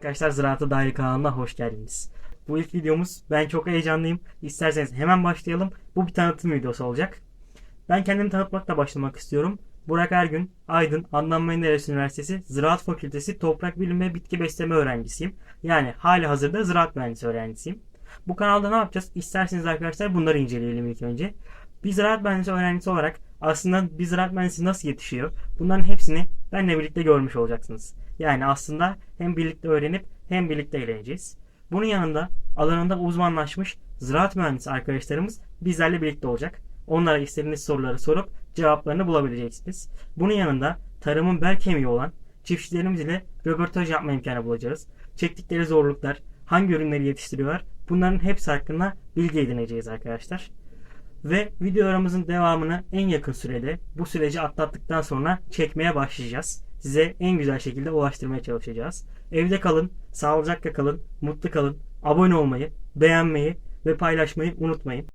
arkadaşlar Ziraatı Daire kanalına hoş geldiniz. Bu ilk videomuz. Ben çok heyecanlıyım. İsterseniz hemen başlayalım. Bu bir tanıtım videosu olacak. Ben kendimi tanıtmakla başlamak istiyorum. Burak Ergün, Aydın, Adnan Menderes Üniversitesi Ziraat Fakültesi Toprak Bilim ve Bitki Besleme öğrencisiyim. Yani hali hazırda ziraat mühendisi öğrencisiyim. Bu kanalda ne yapacağız? İsterseniz arkadaşlar bunları inceleyelim ilk önce. Bir ziraat mühendisi öğrencisi olarak aslında bir ziraat mühendisi nasıl yetişiyor? Bunların hepsini benle birlikte görmüş olacaksınız. Yani aslında hem birlikte öğrenip hem birlikte eğleneceğiz. Bunun yanında alanında uzmanlaşmış ziraat mühendisi arkadaşlarımız bizlerle birlikte olacak. Onlara istediğiniz soruları sorup cevaplarını bulabileceksiniz. Bunun yanında tarımın bel kemiği olan çiftçilerimiz ile röportaj yapma imkanı bulacağız. Çektikleri zorluklar, hangi ürünleri yetiştiriyorlar bunların hepsi hakkında bilgi edineceğiz arkadaşlar. Ve videolarımızın devamını en yakın sürede bu süreci atlattıktan sonra çekmeye başlayacağız. Size en güzel şekilde ulaştırmaya çalışacağız. Evde kalın, sağlıcakla kalın, mutlu kalın, abone olmayı, beğenmeyi ve paylaşmayı unutmayın.